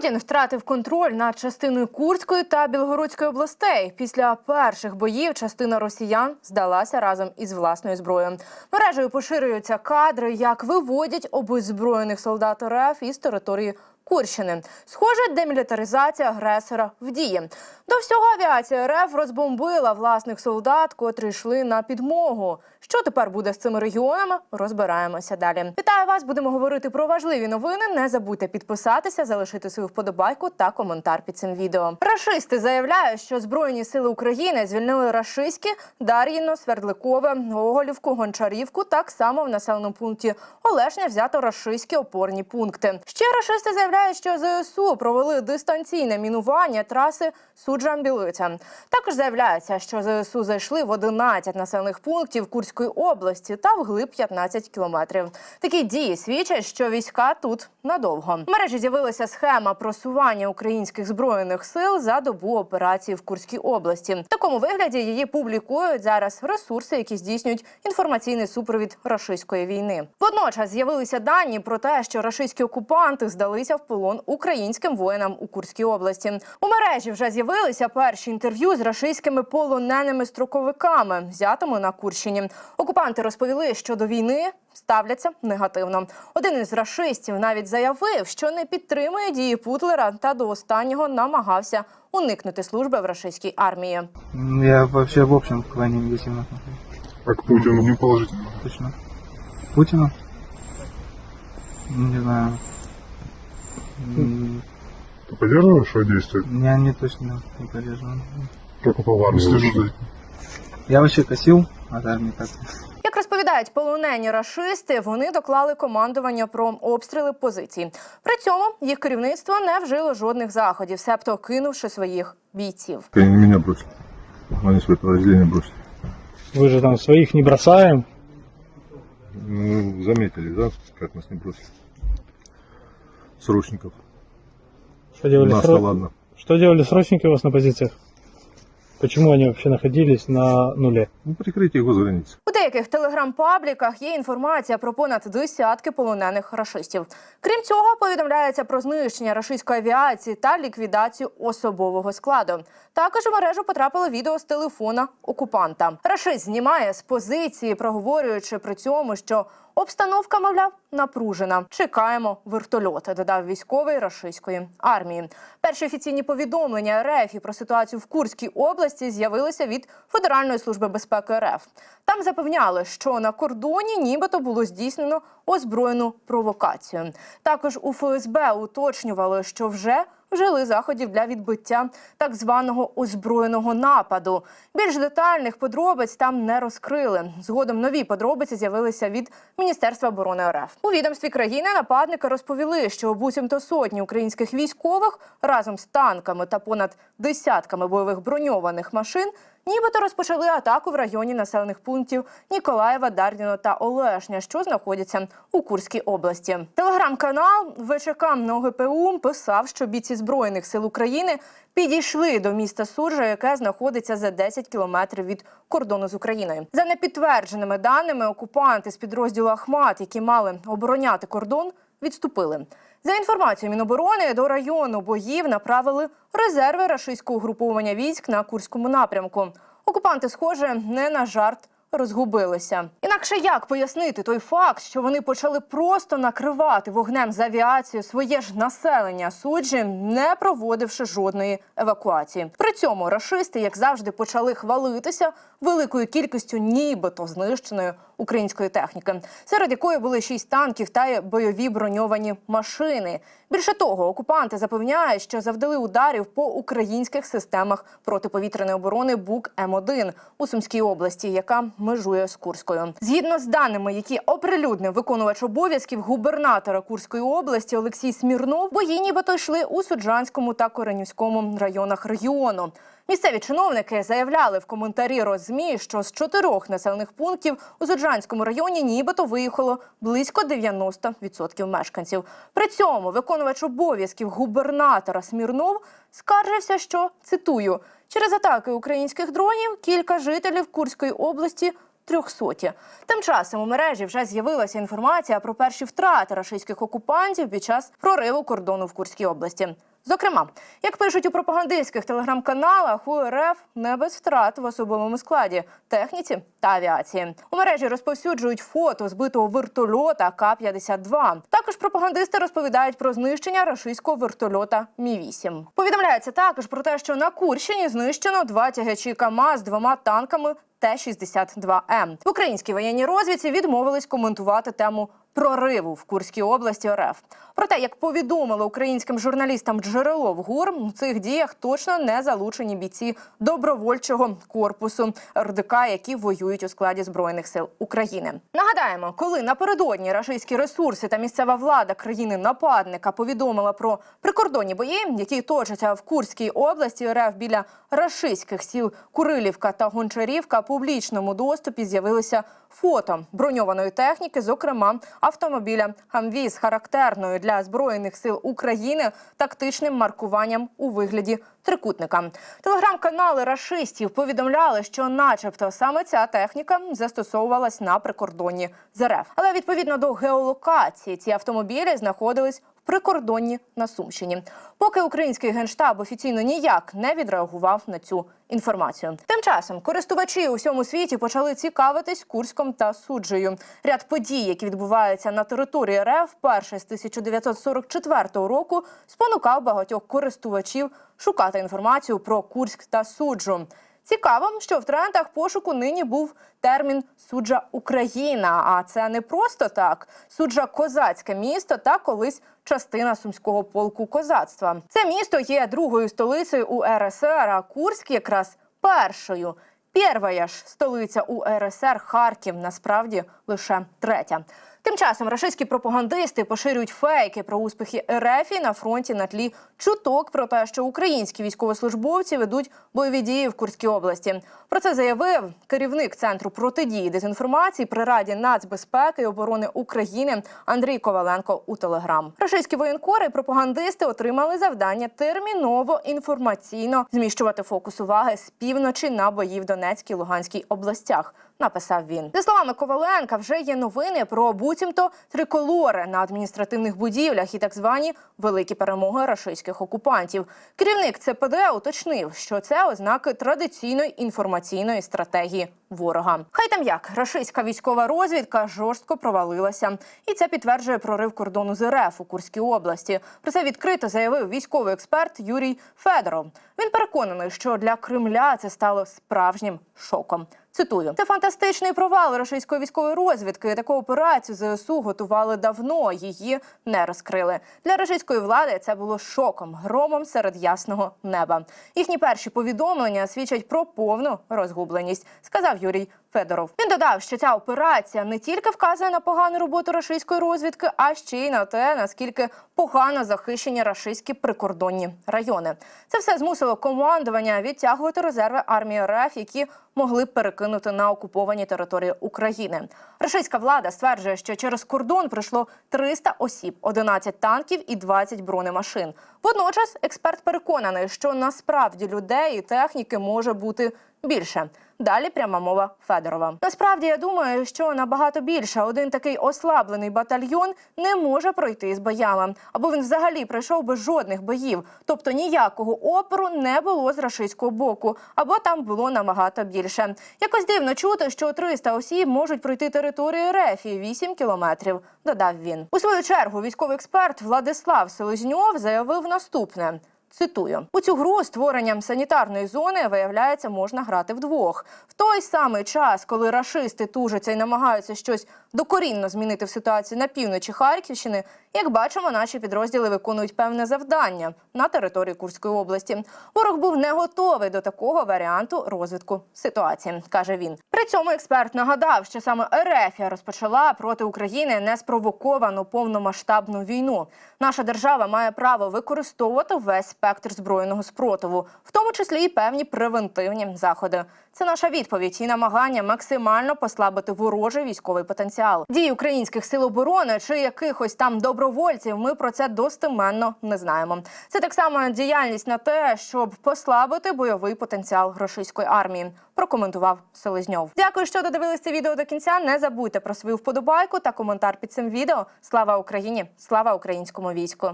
Путін втратив контроль над частиною Курської та Білгородської областей. Після перших боїв частина росіян здалася разом із власною зброєю. Мережею поширюються кадри, як виводять обезброєних солдат РФ із території. Курщини схоже, демілітаризація агресора в дії. До всього авіація РФ розбомбила власних солдат, котрі йшли на підмогу. Що тепер буде з цими регіонами? Розбираємося далі. Вітаю вас! Будемо говорити про важливі новини. Не забудьте підписатися, залишити свою вподобайку та коментар під цим відео. Рашисти заявляють, що збройні сили України звільнили рашиські Дар'їно, Свердликове, Гоголівку, Гончарівку. Так само в населеному пункті Олешня взято рашиські опорні пункти. Ще рашисти заявляють, що ЗСУ провели дистанційне мінування траси Суджа-Білиця. Також заявляється, що ЗСУ зайшли в 11 населених пунктів Курської області та вглиб 15 кілометрів. Такі дії свідчать, що війська тут надовго. В мережі з'явилася схема просування українських збройних сил за добу операції в Курській області. В такому вигляді її публікують зараз ресурси, які здійснюють інформаційний супровід рашистської війни. Водночас з'явилися дані про те, що рашистські окупанти здалися в полон українським воїнам у Курській області. У мережі вже з'явилися перші інтерв'ю з рашистськими полоненими строковиками, взятими на Курщині. Окупанти розповіли, що до війни ставляться негативно. Один із рашистів навіть заявив, що не підтримує дії Путлера та до останнього намагався уникнути служби в рашистській армії. Ну, Я вообще в общем к войне негативно. А к Путину не положительно. Точно. Путину? Ну, Не знаю. М, Ты поддерживаешь его действия? Я не точно не поддерживаю. Только по армии. Слежу за этим. Я вообще косил от армии как Як розповідають полонені рашисти, вони доклали командування про обстріли позицій. При цьому їх керівництво не вжило жодних заходів, себто кинувши своїх бійців. Они меня бросили. Они свое подразделение бросили. Вы же там своих не бросаем. Ну, заметили, да, как нас не бросили? Срочников. Что делали, Нас-то сро- ладно. что делали срочники у вас на позициях? Почему они вообще находились на нуле? Ну, прикрытие госграницы. У деяких телеграм-пабліках є інформація про понад десятки полонених рашистів. Крім цього, повідомляється про знищення рашистської авіації та ліквідацію особового складу. Також у мережу потрапило відео з телефона окупанта. Рашист знімає з позиції, проговорюючи при цьому, що обстановка, мовляв, напружена. Чекаємо вертольоти, додав військовий рашистської армії. Перші офіційні повідомлення РФ про ситуацію в Курській області з'явилися від Федеральної служби безпеки РФ. Там запевняли, що на кордоні нібито було здійснено озброєну провокацію. Також у ФСБ уточнювали, що вже вжили заходів для відбиття так званого озброєного нападу. Більш детальних подробиць там не розкрили. Згодом нові подробиці з'явилися від Міністерства оборони РФ. У відомстві країни нападники розповіли, що буцімто сотні українських військових разом з танками та понад десятками бойових броньованих машин. Нібито розпочали атаку в районі населених пунктів Ніколаєва, Дардіно та Олешня, що знаходяться у Курській області. Телеграм-канал ВЧК НОГПУ писав, що бійці збройних сил України підійшли до міста Суржа, яке знаходиться за 10 кілометрів від кордону з Україною. За непідтвердженими даними, окупанти з підрозділу Ахмат, які мали обороняти кордон, відступили. За інформацією Міноборони до району боїв направили резерви рашистського угруповання військ на Курському напрямку. Окупанти, схоже, не на жарт. Розгубилися. Інакше як пояснити той факт, що вони почали просто накривати вогнем з авіації своє ж населення суджі, не проводивши жодної евакуації. При цьому рашисти, як завжди, почали хвалитися великою кількістю нібито знищеної української техніки, серед якої були шість танків та бойові броньовані машини. Більше того, окупанти запевняють, що завдали ударів по українських системах протиповітряної оборони БУК М1 у Сумській області, яка межує з Курською. Згідно з даними, які оприлюднив виконувач обов'язків губернатора Курської області Олексій Смірнов, бої нібито йшли у Суджанському та Коренівському районах регіону. Місцеві чиновники заявляли в коментарі Розмі, що з чотирьох населених пунктів у Суджанському районі нібито виїхало близько 90% мешканців. При цьому виконувач обов'язків губернатора Смірнов скаржився, що цитую через атаки українських дронів кілька жителів Курської області. Трьохсоті. Тим часом у мережі вже з'явилася інформація про перші втрати рашистських окупантів під час прориву кордону в Курській області. Зокрема, як пишуть у пропагандистських телеграм-каналах, у РФ не без втрат в особовому складі, техніці та авіації. У мережі розповсюджують фото збитого вертольота К-52. Також пропагандисти розповідають про знищення рашистського вертольота Мі-8. Повідомляється також про те, що на Курщині знищено два тягачі КАМАЗ з двома танками Т-62М. В українській воєнній розвідці відмовились коментувати тему прориву в Курській області РФ. Про те, як повідомило українським журналістам джерело в ГУР, у цих діях точно не залучені бійці добровольчого корпусу РДК, які воюють у складі збройних сил України. Нагадаємо, коли напередодні рашистські ресурси та місцева влада країни нападника повідомила про прикордонні бої, які точаться в Курській області РФ біля рашистських сіл Курилівка та Гончарівка, публічному доступі з'явилися фото броньованої техніки, зокрема автомобіля «Хамві» з характерною для збройних сил України тактичним маркуванням у вигляді трикутника. Телеграм-канали рашистів повідомляли, що, начебто, саме ця техніка застосовувалась на прикордонні з РФ. Але відповідно до геолокації ці автомобілі знаходились прикордонні на Сумщині. Поки український генштаб офіційно ніяк не відреагував на цю інформацію. Тим часом користувачі у всьому світі почали цікавитись Курськом та суджею. Ряд подій, які відбуваються на території РФ, перше з 1944 року, спонукав багатьох користувачів шукати інформацію про Курськ та суджу. Цікаво, що в трендах пошуку нині був термін суджа Україна. А це не просто так. Суджа козацьке місто та колись частина сумського полку козацтва. Це місто є другою столицею у РСР, а Курськ якраз першою. Перша ж столиця у РСР Харків насправді лише третя. Тим часом рашистські пропагандисти поширюють фейки про успіхи РФ на фронті на тлі чуток про те, що українські військовослужбовці ведуть бойові дії в Курській області. Про це заявив керівник центру протидії дезінформації при раді нацбезпеки і оборони України Андрій Коваленко у Телеграм. Рашистські воєнкори і пропагандисти отримали завдання терміново інформаційно зміщувати фокус уваги з півночі на бої в Донецькій Луганській областях. Написав він за словами Коваленка. Вже є новини про буцімто триколори на адміністративних будівлях і так звані великі перемоги рашистських окупантів. Керівник ЦПД уточнив, що це ознаки традиційної інформаційної стратегії ворога. Хай там як рашистська військова розвідка жорстко провалилася, і це підтверджує прорив кордону з РФ у Курській області. Про це відкрито заявив військовий експерт Юрій Федоров. Він переконаний, що для Кремля це стало справжнім шоком. Цитую, це фантастичний провал російської військової розвідки. Таку операцію ЗСУ готували давно. Її не розкрили. Для російської влади це було шоком, громом серед ясного неба. Їхні перші повідомлення свідчать про повну розгубленість, сказав Юрій Федоров. Він додав, що ця операція не тільки вказує на погану роботу рашистської розвідки, а ще й на те, наскільки погано захищені рашистські прикордонні райони. Це все змусило командування відтягувати резерви армії РФ, які могли б перекинути на окуповані території України. Рашистська влада стверджує, що через кордон прийшло 300 осіб, 11 танків і 20 бронемашин. Водночас експерт переконаний, що насправді людей і техніки може бути більше. Далі пряма мова Федорова. Насправді я думаю, що набагато більше один такий ослаблений батальйон не може пройти з боями, або він взагалі пройшов без жодних боїв, тобто ніякого опору не було з рашистського боку, або там було набагато більше. Якось дивно чути, що 300 осіб можуть пройти територію РФ і 8 кілометрів. Додав він у свою чергу. Військовий експерт Владислав Селезньов заявив наступне. Цитую у цю гру створенням санітарної зони виявляється можна грати вдвох. В той самий час, коли рашисти тужаться і намагаються щось докорінно змінити в ситуації на півночі Харківщини, як бачимо, наші підрозділи виконують певне завдання на території Курської області. Ворог був не готовий до такого варіанту розвитку ситуації, каже він. При цьому експерт нагадав, що саме РФ розпочала проти України неспровоковану повномасштабну війну. Наша держава має право використовувати весь спектр збройного спротиву, в тому числі і певні превентивні заходи. Це наша відповідь і намагання максимально послабити ворожий військовий потенціал. Дії українських сил оборони чи якихось там добровольців. Ми про це достеменно не знаємо. Це так само діяльність на те, щоб послабити бойовий потенціал російської армії. Прокоментував Селезньов. Дякую, що додивились це відео до кінця. Не забудьте про свою вподобайку та коментар під цим відео. Слава Україні! Слава українському війську!